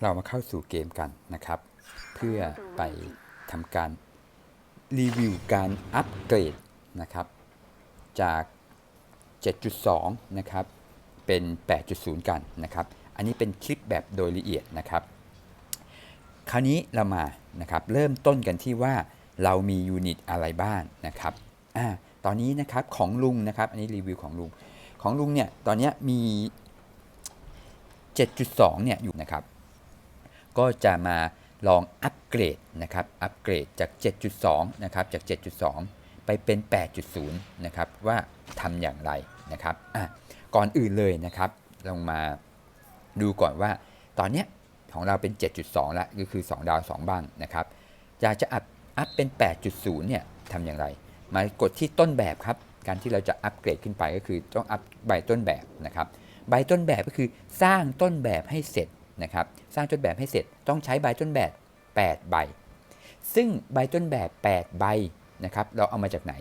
เรามาเข้าสู่เกมกันนะครับ เพื่อไปทำการรีวิวการอัปเกรดนะครับ จาก 7.2 นะครับ เป็น 8.0 กันนะครับ อันนี้เป็นคลิปแบบโดยละเอียดนะครับ คราวนี้เรามานะครับเริ่มต้นกันที่ว่าเรามียูนิตอะไรบ้างนะครับอ่าตอนนี้นะครับของลุงนะครับ อันนี้รีวิวของลุง ของลุงเนี่ยตอนเนี้ยมี 7.2 เนี่ยอยู่นะครับ ก็จะมาลองอัปเกรดนะครับอัปเกรดจาก 7.2 นะครับจาก 7.2 ไปเป็น 8.0 นะครับว่าทำอย่างไรนะครับอะก่อนอื่นเลยนะครับลงมาดูก่อนว่า ตอนเนี้ยของเราเป็น 7.2แล้วก็คือ 2 ดาว 2 บ้างนะครับอยากจะอัพอัพเป็น 8.0 เนี่ยทำอย่างไร มากดที่ต้นแบบครับ การที่เราจะอัปเกรดขึ้นไปก็คือต้องอัพใบต้นแบบนะครับ ใบต้นแบบก็คือสร้างต้นแบบให้เสร็จ นะครับ สร้างต้นแบบให้เสร็จต้องใช้ใบต้นแบบ 8 ใบ ซึ่งใบต้นแบบ 8 ใบนะครับ เราเอามาจากไหน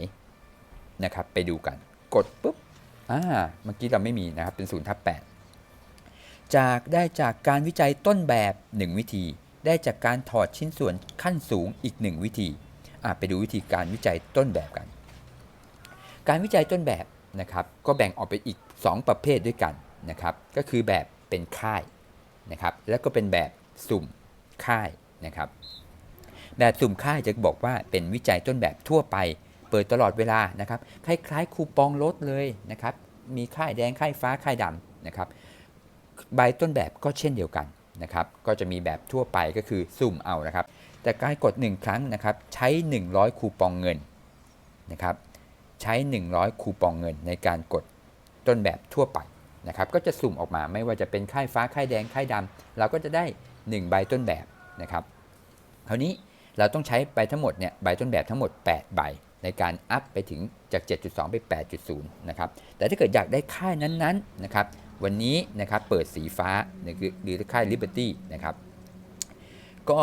นะครับ ไปดูกัน กดปุ๊บ อ่า เมื่อกี้เราไม่มีนะครับ เป็น0ทับ8จากได้จากการวิจัยต้นแบบ 1 วิธี ได้จากการถอดชิ้นส่วนขั้นสูงอีก 1 วิธี อ่าไปดูวิธีการวิจัยต้นแบบกัน การวิจัยต้นแบบนะครับ ก็แบ่งออกไปอีก 2 ประเภทด้วยกันนะครับ ก็คือแบบเป็นค่าย นะครับแล้วก็เป็นแบบสุ่มค่ายนะครับแบบสุ่มค่ายจะบอกว่าเป็นวิจัยต้นแบบทั่วไป เปิดตลอดเวลานะครับคล้ายๆคูปองลดเลยนะครับมีค่ายแดงค่ายฟ้าค่ายดำนะครับใบต้นแบบก็เช่นเดียวกันนะครับก็จะมีแบบทั่วไปก็คือสุ่มเอานะครับ แต่การกด 1 ครั้งนะครับใช้ 100 คูปองเงินนะครับใช้ 100 คูปองเงินในการกดต้นแบบทั่วไป นะครับก็จะสุ่มออกมาไม่ว่าจะเป็นค่ายฟ้าค่ายแดงค่ายดำเราก็จะได้ 1 ใบต้นแบบนะครับคราวนี้เราต้องใช้ใบทั้งหมดเนี่ยใบต้นแบบทั้งหมด 8 ใบ ในการอัพไปถึงจาก 7.2 ไป 8.0 นะครับแต่ถ้าเกิดอยากได้ค่ายนั้นๆนะครับวันนี้นะครับเปิดสีฟ้าหรือค่าย Liberty นะครับก็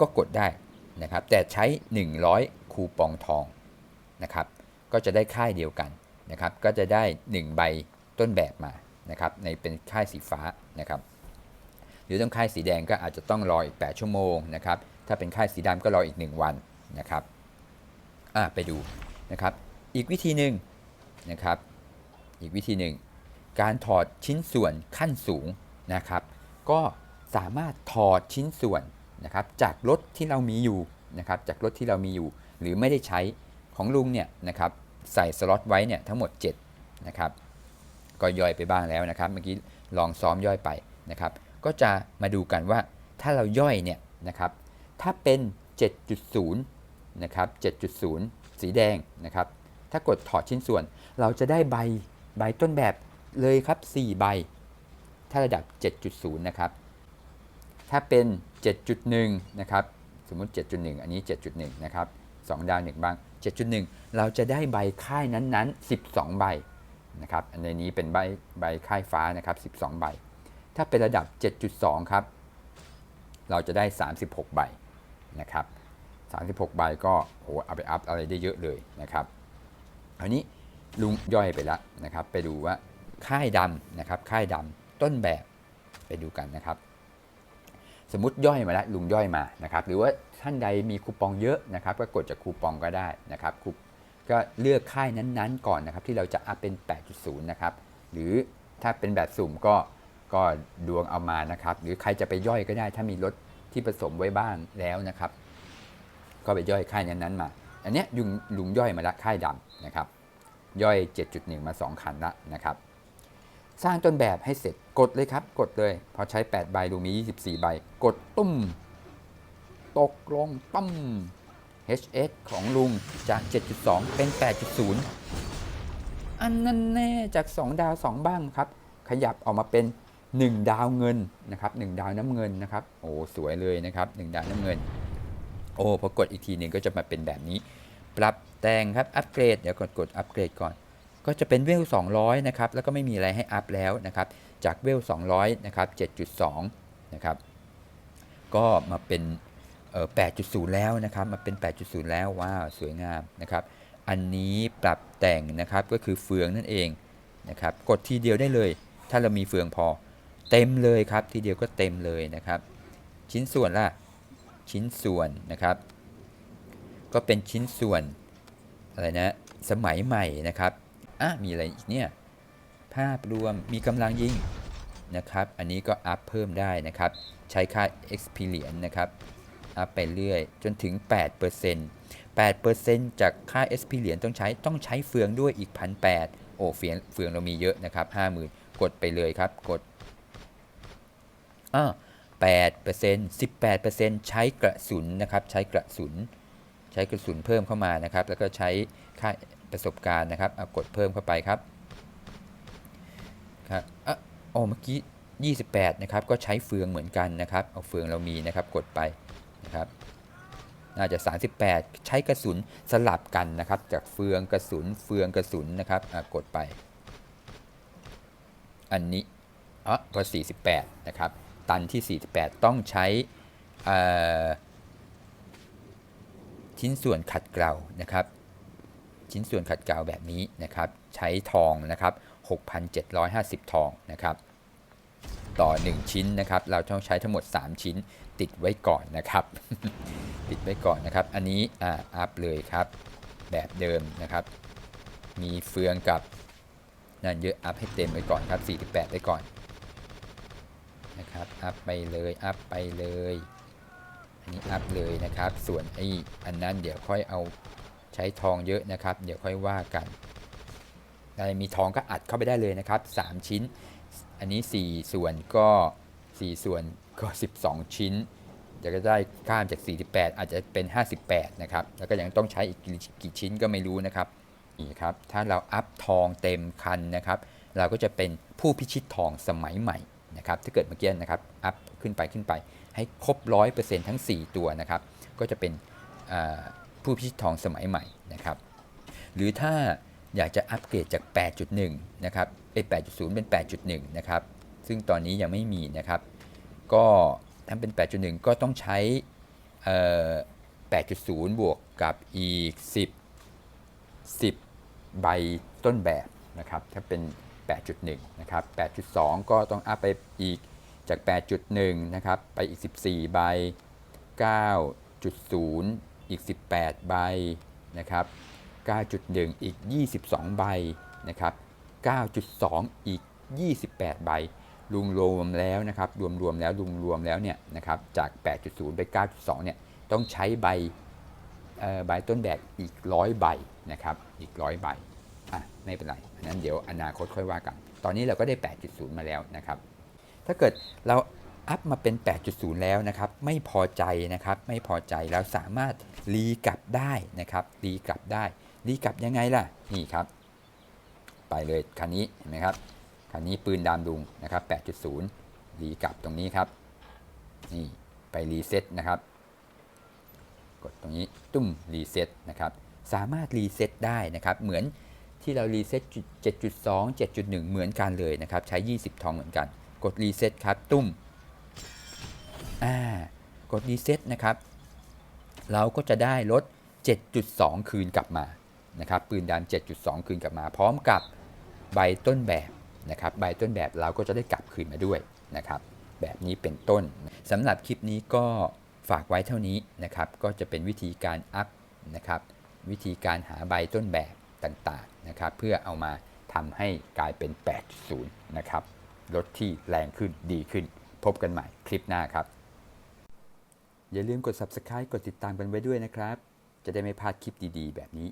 ก็กดได้นะครับแต่ใช้ 100 คูปองทองนะครับก็จะได้ค่ายเดียวกันนะครับก็จะได้ 1 ใบต้นแบบมา นะครับในเป็นค่ายสีฟ้านะครับหรือต้องค่ายสีแดงก็อาจจะต้องรออีก 8 ชั่วโมงนะครับถ้าเป็นค่ายสีดำก็รออีก 1 วันนะครับไปดูนะครับอีกวิธีหนึ่งนะครับอีกวิธีหนึ่งการถอดชิ้นส่วนขั้นสูงนะครับก็สามารถถอดชิ้นส่วนนะครับจากรถที่เรามีอยู่นะครับจากรถที่เรามีอยู่ หรือไม่ได้ใช้ของลุงเนี่ยนะครับใส่สล็อตไว้เนี่ยทั้งหมด7นะครับ ก็ย่อยไปบ้างแล้วนะครับ เมื่อกี้ลองซ้อมย่อยไปนะครับ ก็จะมาดูกันว่าถ้าเราย่อยเนี่ยนะครับ ถ้าเป็น 7.0 นะครับ 7.0 สีแดงนะครับ ถ้ากดถอดชิ้นส่วน เราจะได้ใบใบต้นแบบเลยครับ 4 ใบ ถ้าระดับ 7.0 นะครับ ถ้าเป็น 7.1 นะครับ สมมุติ 7.1 อันนี้ 7.1 นะครับ 2 ดาว 1 บ้าง 7.1 เราจะได้ใบค่ายนั้นๆ 12 ใบ นะครับอันนี้เป็นใบใบค่ายฟ้านะครับ 12 ใบ ถ้าเป็นระดับ 7.2 ครับ เราจะได้ 36 ใบนะครับ 36 ใบก็โหเอาไปอัพอะไรได้เยอะเลยนะครับอันนี้ลุงย่อยไปแล้วนะครับ ไปดูว่าค่ายดำนะครับ ค่ายดำต้นแบบไปดูกันนะครับ สมมติย่อยมาแล้วลุงย่อยมานะครับ หรือว่าท่านใดมีคูปองเยอะนะครับ ก็กดจากคูปองก็ได้นะครับคู ก็เลือกค่ายนั้นๆ ก่อนนะครับ ที่เราจะอัพเป็น 8.0 นะครับ หรือถ้าเป็นแบบสุ่มก็ก็ดวงเอามานะครับ หรือใครจะไปย่อยก็ได้ ถ้ามีรถที่ผสมไว้บ้างแล้วนะครับ ก็ไปย่อยค่ายนั้นๆมา อันเนี้ยุงลุงย่อยมาละค่ายดำนะครับ ย่อย 7.1 มา 2 คันละนะครับ สร้างต้นแบบให้เสร็จกดเลยครับ กดเลย พอใช้ 8 ใบลุงมี 24 ใบ กดตุ้ม ตกลงตั้ม HS ของลุงจาก 7.2 เป็น 8.0 อันนั้นแน่จาก 2 ดาว 2 บ้างครับ ขยับออกมาเป็น 1 ดาวเงินนะครับ1ดาวน้ำเงินนะครับ โอ้สวยเลยนะครับ 1 ดาวน้ำเงิน โอ้พอกดอีกทีหนึ่งก็จะมาเป็นแบบนี้ ปรับแต่งครับ อัปเกรด เดี๋ยวกดกดอัปเกรดก่อน ก็จะเป็นเวล 200 นะครับ แล้วก็ไม่มีอะไรให้อัพแล้วนะครับ จากเวล 200 นะครับ 7.2 นะครับ ก็มาเป็น 8.0 แล้วนะครับมาเป็น 8.0 แล้วว้าวสวยงามนะครับ อันนี้ปรับแต่งนะครับก็คือเฟืองนั่นเองนะครับ กดทีเดียวได้เลย ถ้าเรามีเฟืองพอ เต็มเลยครับ ทีเดียวก็เต็มเลยนะครับ ชิ้นส่วนล่ะ ชิ้นส่วนนะครับ ก็เป็นชิ้นส่วนอะไรนะสมัยใหม่นะครับอะมีอะไรอีกเนี่ยภาพรวมมีกำลังยิงนะครับ อันนี้ก็อัพเพิ่มได้นะครับ ใช้ค่า experience นะครับ อัพไปเรื่อย จนถึง 8% 8%จากค่า experience ต้องใช้ต้องใช้เฟืองด้วยอีก 1,800 โอ้เฟืองเฟืองเรามีเยอะนะครับ 50,000 กดไปเลยครับ กดอ้า8% 18%ใช้กระสุนนะครับ ใช้กระสุน ใช้กระสุนเพิ่มเข้ามานะครับ แล้วก็ใช้ค่าประสบการณ์นะครับเอากดเพิ่มเข้าไปครับ ครับอะโอ้เมื่อกี้ 28 นะครับ ก็ใช้เฟืองเหมือนกันนะครับ เอาเฟืองเรามีนะครับ กดไป นะครับน่าจะ 38 ใช้กระสุนสลับกันนะครับ จากเฟืองกระสุนเฟืองกระสุนนะครับกดไป อันนี้อ๋อก็ 48 นะครับ ตันที่ 48 ต้องใช้ชิ้นส่วนขัดเกลานะครับ ชิ้นส่วนขัดเกลาแบบนี้นะครับ ใช้ทองนะครับ 6,750 ทองนะครับ ต่อ 1 ชิ้นนะครับ เราต้องใช้ทั้งหมด 3 ชิ้น ติดไว้ก่อนนะครับ ติดไว้ก่อนนะครับ อันนี้อ่าอัพเลยครับ แบบเดิมนะครับ มีเฟืองกับนั่นเยอะอัพให้เต็มไว้ก่อนครับ 48ไว้ก่อนนะครับอัพไปเลยอัพไปเลยอันนี้อัพเลยนะครับ ส่วนไอ้อันนั้นเดี๋ยวค่อยเอาใช้ทองเยอะนะครับ เดี๋ยวค่อยว่ากันอะไรมีทองก็อัดเข้าไปได้เลยนะครับ 3 ชิ้น อันนี้ 4 ส่วนก็ 4 ส่วน ก็ 12 ชิ้นเดี๋ยวก็ได้ข้ามจาก 48 อาจจะเป็น 58 นะครับ แล้วก็ยังต้องใช้อีกกี่ชิ้นก็ไม่รู้นะครับนี่ครับ ถ้าเราอัพทองเต็มคันนะครับ เราก็จะเป็นผู้พิชิตทองสมัยใหม่นะครับ ถ้าเกิดเมื่อกี้นะครับ อัพขึ้นไปขึ้นไป ให้ครบ 100%ทั้ง 4 ตัวนะครับ ก็จะเป็นผู้พิชิตทองสมัยใหม่นะครับ หรือถ้าอยากจะอัปเกรดจาก 8.1 นะครับเอ้ย8.0 เป็น 8.1 นะครับ ซึ่งตอนนี้ยังไม่มีนะครับ ก็ถ้าเป็น 8.1 ก็ต้องใช้ 8.0 บวกกับอีก 10 10 ใบต้นแบบนะครับถ้าเป็น 8.1 นะครับ 8.2 ก็ต้องอัพไปอีกจาก 8.1 นะครับ ไปอีก 14 ใบ 9.0 อีก 18 ใบนะครับ 9.1 อีก 22 ใบนะครับ 9.2 อีก 28 ใบ รวมรวมแล้วนะครับรวมรวมแล้วรวมรวมแล้วเนี่ยนะครับจาก 8.0 ไป 9.2 เนี่ยต้องใช้ใบใบต้นแบบอีก100ใบนะครับอีก100ใบอะไม่เป็นไรนนั้นเดี๋ยวอนาคตค่อยว่ากัน ตอนนี้เราก็ได้ 8.0 มาแล้วนะครับ ถ้าเกิดเราอัพมาเป็น 8.0 แล้วนะครับไม่พอใจนะครับไม่พอใจเราสามารถรีกลับได้นะครับรีกลับได้รีกลับยังไงล่ะนี่ครับ ไปเลยคันนี้เห็นไหมครับ คันนี้ปืนดามดุงนะครับ 8.0 รีกลับตรงนี้ครับ นี่ไปรีเซ็ตนะครับ กดตรงนี้ตุ้มรีเซ็ตนะครับ สามารถรีเซ็ตได้นะครับ เหมือนที่เรารีเซ็ต7.2 7.1 เหมือนกันเลยนะครับ ใช้ 20 ทองเหมือนกัน กดรีเซ็ตครับ ตุ้ม อ่า กดรีเซ็ตนะครับ เราก็จะได้ลด 7.2 คืนกลับมา นะครับ ปืนดาม7.2 คืนกลับมา พร้อมกับใบต้นแบบ นะครับใบต้นแบบเราก็จะได้กลับคืนมาด้วยนะครับแบบนี้เป็นต้นสำหรับคลิปนี้ก็ฝากไว้เท่านี้นะครับก็จะเป็นวิธีการอัพนะครับวิธีการหาใบต้นแบบต่างๆนะครับเพื่อเอามาทำให้กลายเป็น 8.0 นะครับรถที่แรงขึ้นดีขึ้น พบกันใหม่คลิปหน้าครับ อย่าลืมกด subscribe กดติดตามกันไว้ด้วยนะครับ จะได้ไม่พลาดคลิปดีๆ แบบนี้